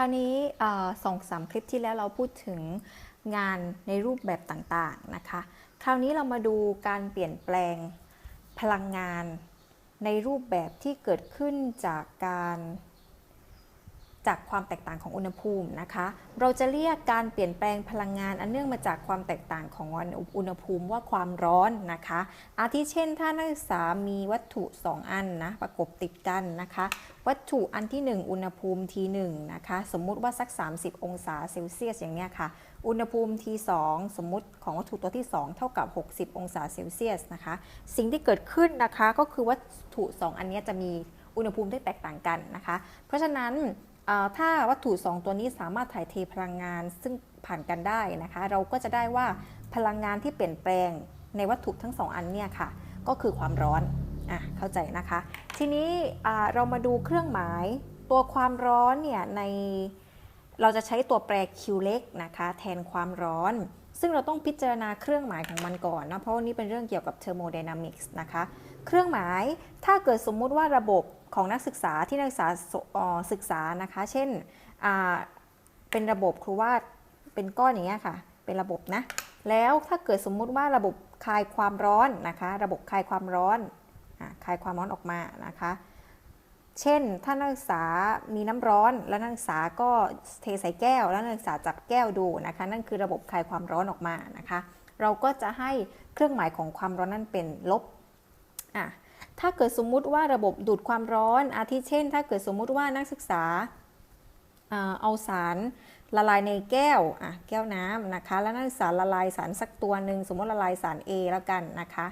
ราวนี้สองสามคลิปที่แล้วเราพูดถึงงานในรูปแบบต่างๆนะคะ คราวนี้เรามาดูการเปลี่ยนแปลงพลังงานในรูปแบบที่เกิดขึ้นจากการ จากความแตกต่างของอุณหภูมินะคะ เราจะเรียกการเปลี่ยนแปลงพลังงานอันเนื่องมาจากความแตกต่างของอุณหภูมิว่าความร้อนนะคะ อาทิเช่น ถ้านักศึกษามีวัตถุ 2 อันนะประกบติดกันนะคะ วัตถุอันที่ 1 อุณหภูมิที1นะคะ สมมุติว่าสัก 30 องศาเซลเซียสอย่างเนี้ยค่ะ อุณหภูมิที2สมมุติของวัตถุตัวที่ 2 เท่ากับ 60 องศาเซลเซียสนะคะ สิ่งที่เกิดขึ้นนะคะก็คือวัตถุ 2 อันนี้จะมีอุณหภูมิที่แตกต่างกันนะคะ เพราะฉะนั้น ถ้าวัตถุ 2 ตัวนี้สามารถถ่ายเทพลังงานซึ่งผ่านกันได้นะคะ เราก็จะได้ว่าพลังงานที่เปลี่ยนแปลงในวัตถุทั้ง 2 อันเนี่ยค่ะ ก็คือความร้อนอะเข้าใจนะคะ ทีนี้อ่าเรามาดูเครื่องหมายตัวความร้อนเนี่ยในเราจะใช้ตัวแปร Q เล็กนะคะ แทนความร้อน ซึ่งเราต้องพิจารณาเครื่องหมายของมันก่อนนะ เพราะว่านี่เป็นเรื่องเกี่ยวกับ thermodynamics นะคะ เครื่องหมายถ้าเกิดสมมุติว่าระบบของนักศึกษาที่นักศึกษาศึกษานะคะ เช่นเป็นระบบครูว่าเป็นก้อนอย่างเงี้ยค่ะ เป็นระบบนะ แล้วถ้าเกิดสมมุติว่าระบบคลายความร้อนนะคะ ระบบคลายความร้อนอคลายความร้อนออกมานะคะ เช่น ถ้านักศึกษามีน้ำร้อน แล้วนักศึกษาก็เทใส่แก้ว แล้วนักศึกษาจับแก้วดูนะคะ นั่นคือระบบคลายความร้อนออกมานะคะ เราก็จะให้เครื่องหมายของความร้อนนั้นเป็นลบอะถ้าเกิดสมมุติว่าระบบดูดความร้อน อาทิเช่น ถ้าเกิดสมมุติว่านักศึกษาอ่าเอาสารละลายในแก้วอะแก้วน้ำนะคะ แล้วนักศึกษาละลายสารสักตัวหนึ่งสมมติละลายสาร A แล้วกันนะคะ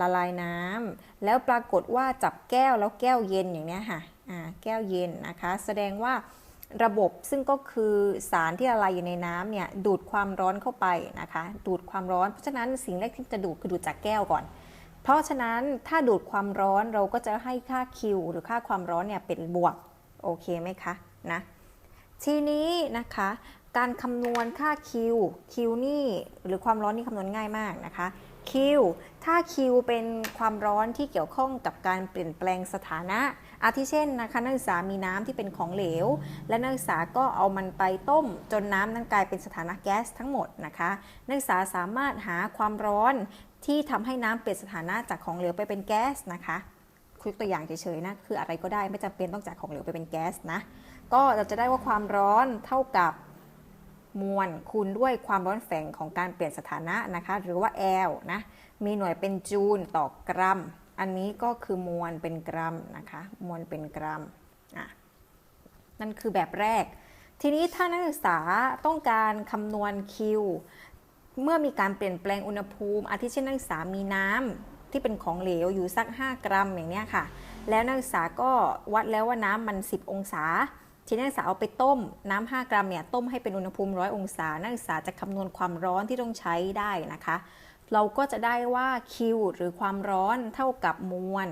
ละลายน้ำแล้วปรากฏว่าจับแก้วแล้วแก้วเย็นอย่างเนี้ยค่ะแก้วเย็นนะคะ แสดงว่าระบบซึ่งก็คือสารที่ละลายอยู่ในน้ำเนี่ยดูดความร้อนเข้าไปนะคะ ดูดความร้อน เพราะฉะนั้นสิ่งแรกที่จะดูดคือดูดจากแก้วก่อน เพราะฉะนั้นถ้าดูดความร้อนเราก็จะให้ค่า Q หรือค่าความร้อนเนี่ยเป็นบวกโอเคไหมคะนะทีนี้นะคะการคำนวณค่า Q Q นี่หรือความร้อนนี่คำนวณง่ายมากนะคะ Q ถ้า Q เป็นความร้อนที่เกี่ยวข้องกับการเปลี่ยนแปลงสถานะ อาทิเช่นนะคะนักศึกษามีน้ำที่เป็นของเหลว และนักศึกษาก็เอามันไปต้ม จนน้ำนั้นกลายเป็นสถานะแก๊สทั้งหมดนะคะ นักศึกษาสามารถหาความร้อนที่ทำให้น้ำเปลี่ยนสถานะจากของเหลวไปเป็นแก๊สนะคะคุยตัวอย่างเฉยๆนะคืออะไรก็ได้ไม่จำเป็นต้องจากของเหลวไปเป็นแก๊สนะก็เราจะได้ว่าความร้อนเท่ากับ มวลคูณด้วยความร้อนแฝงของการเปลี่ยนสถานะนะคะ หรือว่า L นะ มีหน่วยเป็นจูลต่อกรัม อันนี้ก็คือมวลเป็นกรัมนะคะ มวลเป็นกรัมอะนั่นคือแบบแรก ทีนี้ถ้านักศึกษาต้องการคำนวณ Q เมื่อมีการเปลี่ยนแปลงอุณหภูมิ อาทิเช่นนักศึกษามีน้ำที่เป็นของเหลวอยู่สัก 5 กรัมอย่างเนี้ยค่ะ แล้วนักศึกษาก็วัดแล้วว่าน้ำมัน 10 องศา ที่นักศึกษาเอาไปต้มน้ำ5กรัมเนี่ยต้มให้เป็นอุณหภูมิ 100 องศา นักศึกษาจะคำนวณความร้อนที่ต้องใช้ได้นะคะ เราก็จะได้ว่า Q หรือความร้อนเท่ากับมวล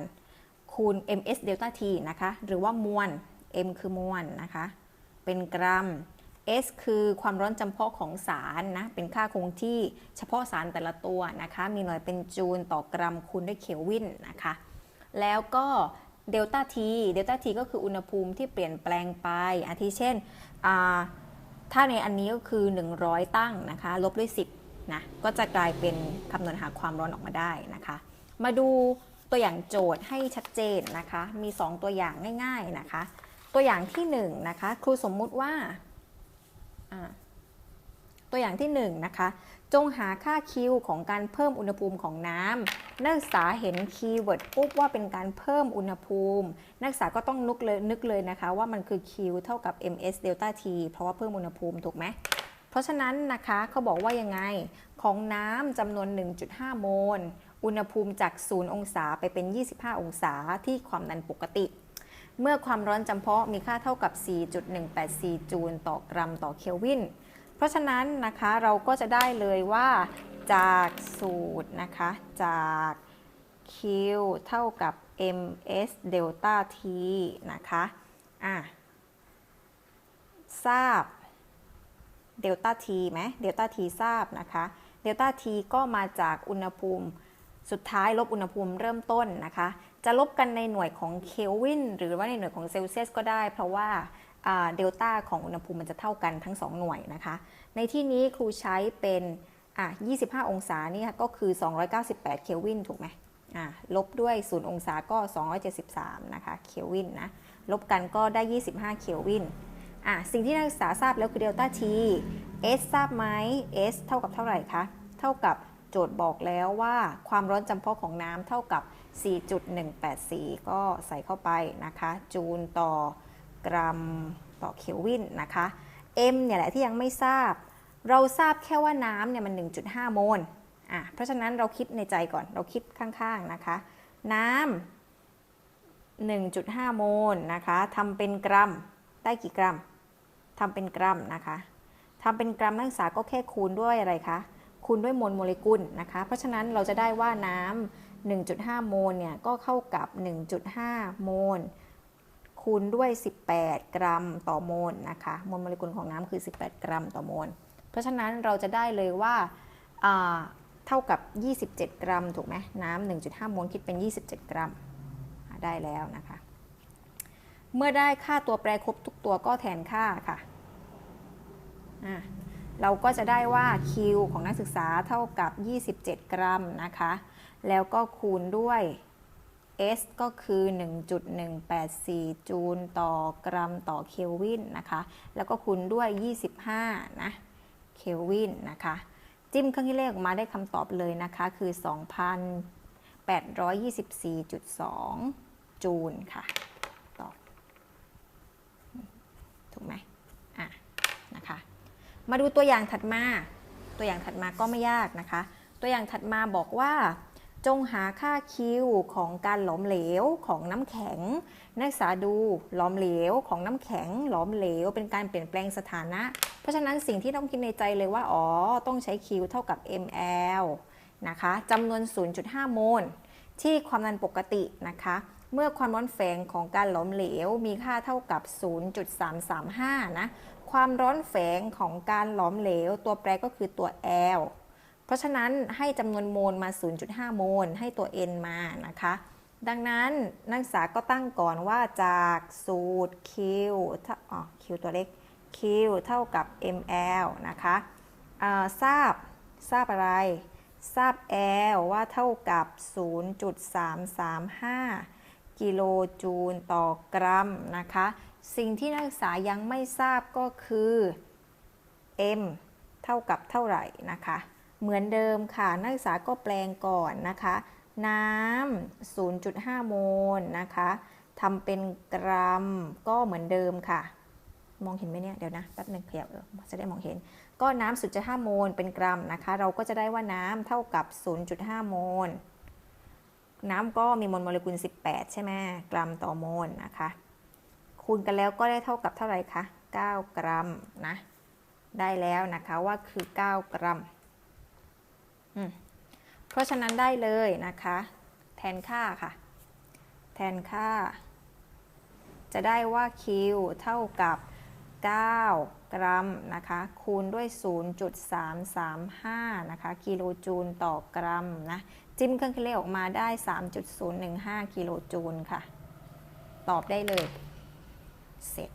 คูณ ms เดลต้า t นะคะ หรือว่ามวล m คือมวลนะคะ เป็นกรัม S คือความร้อนจำเพาะของสารนะ เป็นค่าคงที่เฉพาะสารแต่ละตัวนะคะ มีหน่วยเป็นจูลต่อกรัมคูณด้วยเคลวินนะคะ แล้วก็ เดลต้า T เดลต้า T ก็คืออุณหภูมิที่เปลี่ยนแปลงไป อาทิเช่น ถ้าในอันนี้ก็คือ 100 ตั้งนะคะ ลบด้วย 10 นะ ก็จะกลายเป็นคำนวณหาความร้อนออกมาได้นะคะ มาดูตัวอย่างโจทย์ให้ชัดเจนนะคะ มี 2 ตัวอย่างง่ายๆนะคะ ตัวอย่างที่1นะคะ ครูสมมุติว่า ตัวอย่างที่1นะคะ จงหาค่า Q ของการเพิ่มอุณหภูมิของน้ำนักศึกษาเห็นคีย์เวิร์ดปุ๊บว่าเป็นการเพิ่มอุณหภูมิ นักศึกษาก็ต้องนึกเลยนึกเลยนะคะ ว่ามันคือ Q เท่ากับ ms delta t เพราะว่าเพิ่มอุณหภูมิถูกไหมเพราะฉะนั้นนะคะเขาบอกว่ายังไงของน้ำจำนวน 1.5 โมล อุณหภูมิจาก 0 องศาไปเป็น 25 องศาที่ความดันปกติ เมื่อความร้อนจำเพาะมีค่าเท่ากับ 4.184 จูลต่อกรัมต่อเคลวิน เพราะฉะนั้นนะคะเราก็จะได้เลยว่าจากสูตรนะคะจาก Q เท่ากับ ms delta t นะคะอะทราบเดลต้า t ไหมเดลต้า t ทราบนะคะเดลต้า t ก็มาจากอุณหภูมิสุดท้ายลบอุณหภูมิเริ่มต้นนะคะ จะลบกันในหน่วยของเคลวินหรือว่าในหน่วยของเซลเซียสก็ได้ เพราะว่า เดลต้าของอุณหภูมิมันจะเท่ากันทั้ง 2 หน่วยนะคะ ในที่นี้ครูใช้เป็นอะ25 องศานี่ก็คือ 298 เคลวินถูกไหมอะลบด้วย 0 องศาก็ 273 นะคะ เคลวินนะ ลบกันก็ได้ 25 เคลวินอะสิ่งที่นักศึกษาทราบแล้วคือเดลต้า T S ทราบไหม S เท่ากับเท่าไหร่คะ เท่ากับโจทย์บอกแล้วว่าความร้อนจำเพาะของน้ำเท่ากับ 4.184 ก็ใส่เข้าไปนะคะ จูลต่อ กรัมต่อเคลวินนะคะ M เนี่ยแหละที่ยังไม่ทราบ เราทราบแค่ว่าน้ำเนี่ยมัน 1.5 โมลอะเพราะฉะนั้นเราคิดในใจก่อนเราคิดข้างๆนะคะ น้ำ1.5 โมลนะคะทำเป็นกรัมได้กี่กรัมทำเป็นกรัมนะคะทำเป็นกรัมนักศึกษาก็แค่คูณด้วยอะไรคะคูณด้วยมวลโมเลกุลนะคะ เพราะฉะนั้นเราจะได้ว่าน้ำ1.5 โมลเนี่ยก็เข้ากับ 1.5 โมล คูณด้วย 18 กรัมต่อโมลนะคะมวลโมเลกุลของน้ำคือ 18 กรัมต่อโมล เพราะฉะนั้นเราจะได้เลยว่าเท่ากับ 27 กรัมถูกไหมน้ำ1.5 โมลคิดเป็น 27 กรัมได้แล้วนะคะ เมื่อได้ค่าตัวแปรครบทุกตัวก็แทนค่าค่ะอ่าเราก็จะได้ว่า Q ของนักศึกษาเท่ากับ 27 กรัมนะคะ แล้วก็คูณด้วย S ก็คือ 1.184 จูลต่อกรัมต่อเคลวินนะคะ แล้วก็คูณด้วย 25 นะ เคลวินนะคะ จิ้มเครื่องคิดเลขออกมาได้คำตอบเลยนะคะ คือ 2,824.2 จูลค่ะ ตอบ ถูกไหมอะ นะคะ มาดูตัวอย่างถัดมา ตัวอย่างถัดมาก็ไม่ยากนะคะ ตัวอย่างถัดมาบอกว่า จงหาค่า Q ของการหลอมเหลวของน้ำแข็ง นักศึกษาดูหลอมเหลวของน้ำแข็งหลอมเหลวเป็นการเปลี่ยนแปลงสถานะ เพราะฉะนั้นสิ่งที่ต้องคิดในใจเลยว่า อ๋อ ต้องใช้ Q เท่ากับ ml นะคะจำนวน 0.5 โมล ที่ความดันปกตินะคะ เมื่อความร้อนแฝงของการหลอมเหลวมีค่าเท่ากับ 0.335 นะ ความร้อนแฝงของการหลอมเหลว ตัวแปรก็คือตัว L เพราะฉะนั้นให้จำนวนโมลมา 0.5 โมล ให้ตัว n มานะคะ ดังนั้นนักศึกษาก็ตั้งก่อนว่าจากสูตร q ถ้าอ๋อ q ตัวเล็ก q เท่ากับ ml นะคะทราบทราบอะไร ทราบ L ว่าเท่ากับ 0.335 กิโลจูลต่อกรัมนะคะ สิ่งที่นักศึกษายังไม่ทราบก็คือ M เท่ากับเท่าไหร่นะคะ เหมือนเดิมค่ะ นักศึกษาก็แปลงก่อนนะคะ น้ำ 0.5 โมลนะคะทำเป็นกรัมก็เหมือนเดิมค่ะ มองเห็นไหมเนี่ย เดี๋ยวนะ แป๊บหนึ่งขยับเออจะได้มองเห็น ก็น้ำ 0.5 โมลเป็นกรัมนะคะ เราก็จะได้ว่าน้ำเท่ากับ 0.5 โมล น้ำก็มีมวลโมเลกุล 18 ใช่ไหมกรัมต่อโมลนะคะ คูณกันแล้วก็ได้เท่ากับเท่าไหร่คะ 9 กรัมนะ ได้แล้วนะคะว่าคือ 9 กรัม เพราะฉะนั้นได้เลยนะคะ แทนค่าค่ะ แทนค่า จะได้ว่า Q เท่ากับ 9 กรัมนะคะ คูณด้วย 0.335 นะคะ กิโลจูลต่อกรัมนะ จิ้มเครื่องคิดเลขออกมาได้ 3.015 กิโลจูลค่ะ ตอบได้เลย เสร็จ